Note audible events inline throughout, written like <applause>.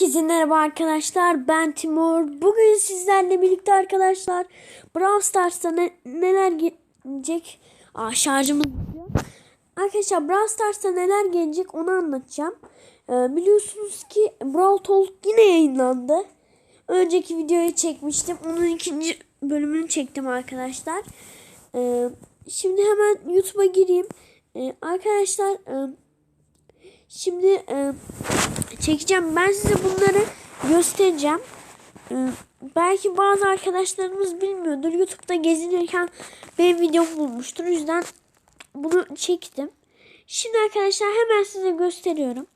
Herkese merhaba arkadaşlar. Ben Timur. Bugün sizlerle birlikte arkadaşlar Brawl Stars'ta ne, neler gelecek? Aa şarjımız bitiyor. Arkadaşlar Brawl Stars'ta neler gelecek onu anlatacağım. Ee, biliyorsunuz ki Brawl Talk yine yayınlandı. Önceki videoyu çekmiştim. Onun ikinci bölümünü çektim arkadaşlar. Ee, şimdi hemen YouTube'a gireyim. Ee, arkadaşlar e, şimdi e, çekeceğim. Ben size bunları göstereceğim. Ee, belki bazı arkadaşlarımız bilmiyordur. YouTube'da gezinirken benim videomu bulmuştur. O yüzden bunu çektim. Şimdi arkadaşlar hemen size gösteriyorum.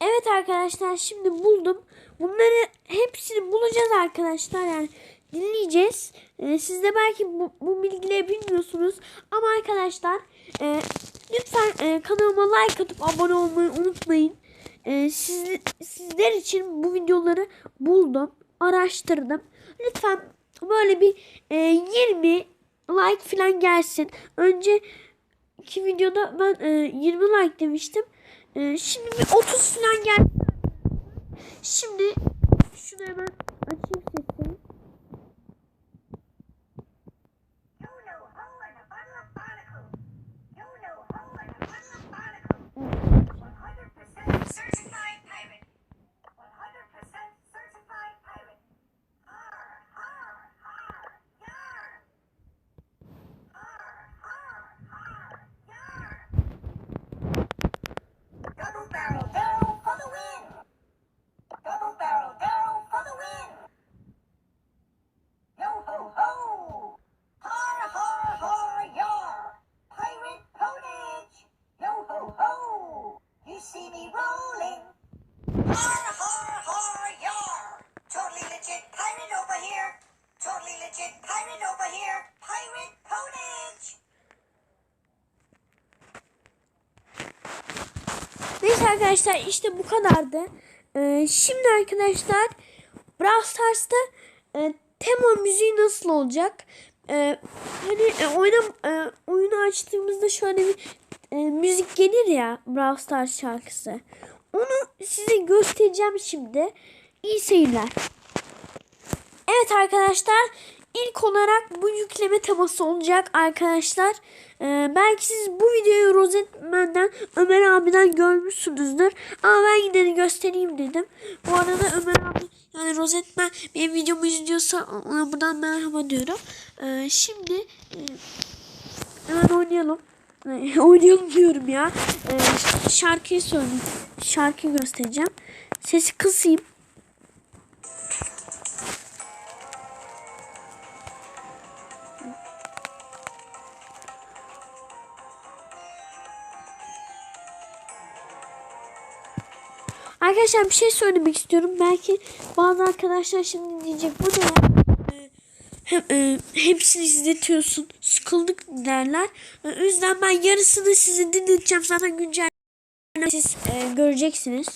Evet arkadaşlar şimdi buldum. Bunları hepsini bulacağız arkadaşlar. Yani dinleyeceğiz. Ee, siz de belki bu, bu bilgileri bilmiyorsunuz. Ama arkadaşlar e, lütfen e, kanalıma like atıp abone olmayı unutmayın. E, siz, sizler için bu videoları buldum. Araştırdım. Lütfen böyle bir e, 20 like falan gelsin. Önce iki videoda ben e, 20 like demiştim. E, şimdi bir 30 falan geldi. Şimdi şunu hemen Thanks. Arkadaşlar işte bu kadardı. Ee, şimdi arkadaşlar Brawl Stars'ta e, tema müziği nasıl olacak? Ee, hani e, oyuna, e, oyunu açtığımızda şöyle bir e, müzik gelir ya Brawl Stars şarkısı. Onu size göstereceğim şimdi. İyi seyirler. Evet arkadaşlar ilk olarak bu yükleme teması olacak arkadaşlar. Ee, belki siz bu videoyu Rosetman'den Ömer abiden görmüşsünüzdür. Ama ben de göstereyim dedim. Bu arada Ömer abi yani Rosetman benim videomu izliyorsa ona buradan merhaba diyorum. Ee, şimdi e, hemen oynayalım. Ee, <laughs> oynayalım diyorum ya. Ee, şarkıyı söyleyeyim. Şarkıyı göstereceğim. Sesi kısayım. Arkadaşlar bir şey söylemek istiyorum. Belki bazı arkadaşlar şimdi diyecek bu ne e, hepsini izletiyorsun. Sıkıldık derler. E, O yüzden ben yarısını size dinleteceğim. Zaten güncel siz e, göreceksiniz.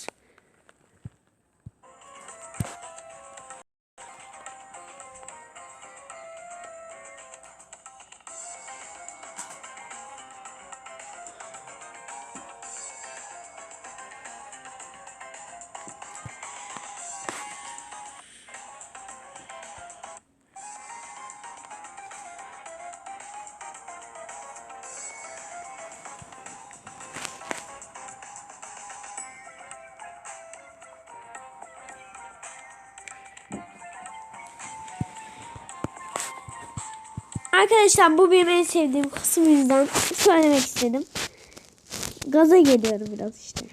Arkadaşlar bu benim en sevdiğim kısım yüzden söylemek istedim. Gaza geliyorum biraz işte.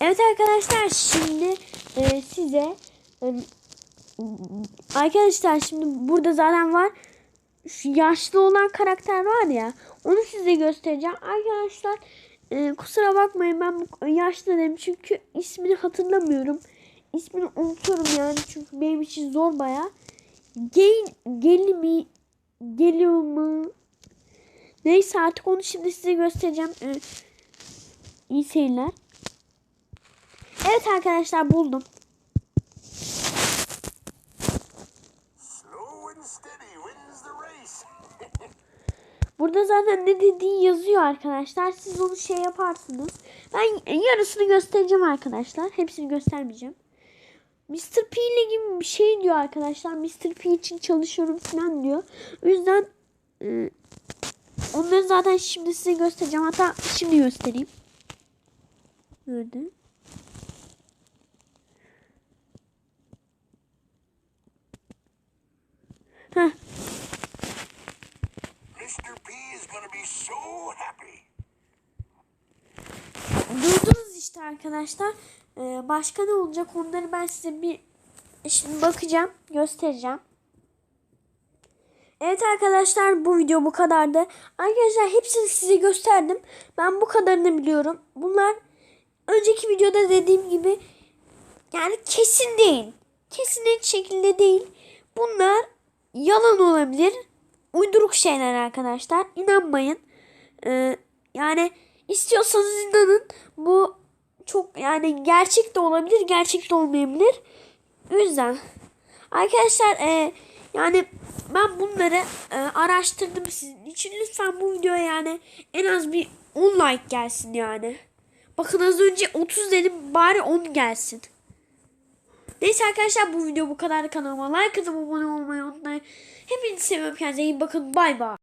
Evet arkadaşlar şimdi e, size e, arkadaşlar şimdi burada zaten var şu yaşlı olan karakter var ya onu size göstereceğim. Arkadaşlar e, kusura bakmayın ben yaşlı dedim çünkü ismini hatırlamıyorum. İsmini unutuyorum yani çünkü benim için zor baya. Gel gel mi geliyor mu neyse artık onu şimdi size göstereceğim. E, iyi seyirler. Evet arkadaşlar buldum Burada zaten ne dediği yazıyor arkadaşlar. Siz onu şey yaparsınız. Ben yarısını göstereceğim arkadaşlar. Hepsini göstermeyeceğim. Mr. P ile gibi bir şey diyor arkadaşlar. Mr. P için çalışıyorum falan diyor. O yüzden e, onları zaten şimdi size göstereceğim. Hatta şimdi göstereyim. Nerede? Heh, işte arkadaşlar. Ee, başka ne olacak onları ben size bir şimdi bakacağım, göstereceğim. Evet arkadaşlar bu video bu kadardı. Arkadaşlar hepsini size gösterdim. Ben bu kadarını biliyorum. Bunlar önceki videoda dediğim gibi yani kesin değil. Kesin net şekilde değil. Bunlar yalan olabilir. Uyduruk şeyler arkadaşlar. İnanmayın. Ee, yani istiyorsanız inanın. Bu çok yani gerçek de olabilir, gerçek de olmayabilir. O yüzden arkadaşlar e, yani ben bunları e, araştırdım sizin için. Lütfen bu videoya yani en az bir 10 like gelsin yani. Bakın az önce 30 dedim bari 10 gelsin. Neyse arkadaşlar bu video bu kadar. Kanalıma like atıp abone olmayı unutmayın. Hepinizi seviyorum. Kendinize iyi bakın. Bay bay.